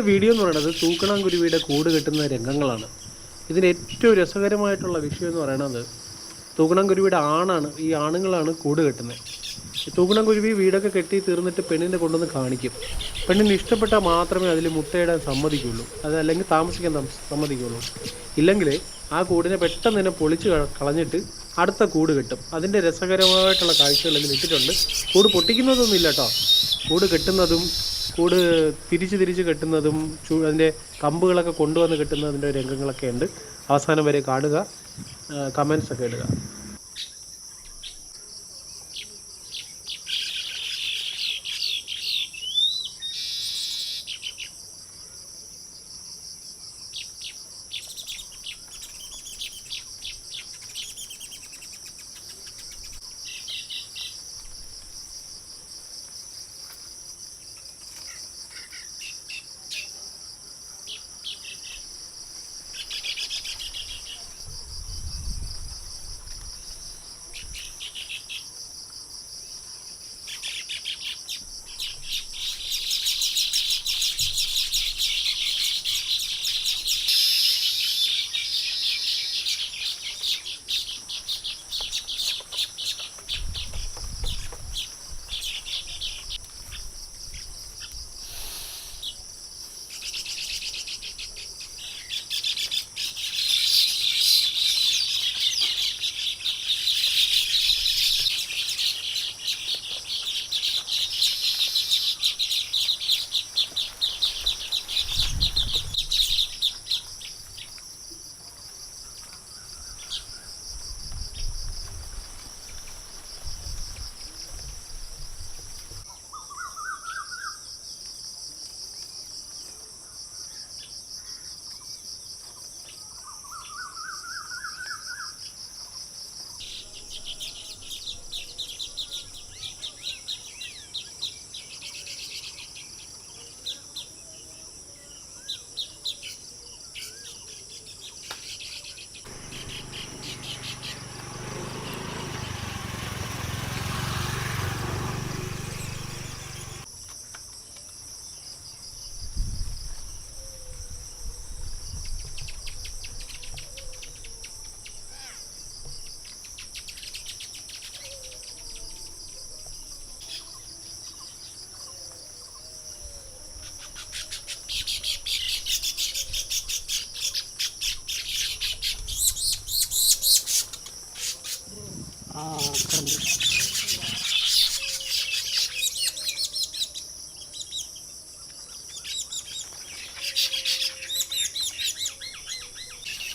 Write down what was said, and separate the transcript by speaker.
Speaker 1: Video എന്ന് പറയുന്നത് തൂക്കണാങ്കുരുവിയുടെ കൂട് കെട്ടുന്ന രംഗങ്ങളാണ്. ഇതിന് ഏറ്റവും രസകരമായിട്ടുള്ള വിഷയം എന്ന് പറയുന്നത് തൂക്കണാങ്കുരുവിയുടെ ആണാണ് ഈ ആണുങ്ങളാണ് കൂട് കെട്ടുന്നത്. തൂക്കണാങ്കുരുവി വീടൊക്കെ കെട്ടി തീർന്നിട്ട് പെണ്ണിനെ കൊണ്ടുവന്ന് കാണിക്കും. പെണ്ണിന് ഇഷ്ടപ്പെട്ടാൽ മാത്രമേ അതിൽ മുട്ടയിടാൻ സമ്മതിക്കുള്ളൂ. അതല്ലെങ്കിൽ താമസിക്കാൻ താമ- സമ്മതിക്കുള്ളൂ. ഇല്ലെങ്കിൽ ആ കൂടിനെ പെട്ടെന്ന് തന്നെ പൊളിച്ച് കളഞ്ഞിട്ട് അടുത്ത കൂട് കെട്ടും. അതിന്റെ രസകരമായിട്ടുള്ള കാഴ്ചകൾ ഇതിൽ ഇട്ടിട്ടുണ്ട് കൂട് പൊട്ടിക്കുന്നതൊന്നും ഇല്ല കേട്ടോ. കൂട് കെട്ടുന്നതും കൂട് തിരിച്ച് തിരിച്ച് കെട്ടുന്നതും ചു അതിന്റെ കമ്പുകളൊക്കെ കൊണ്ടുവന്ന് കെട്ടുന്നതിന്റെ രംഗങ്ങളൊക്കെ ഉണ്ട്. അവസാനം വരെ കാണുക കമൻസ് ഒക്കെ 아,
Speaker 2: 그럼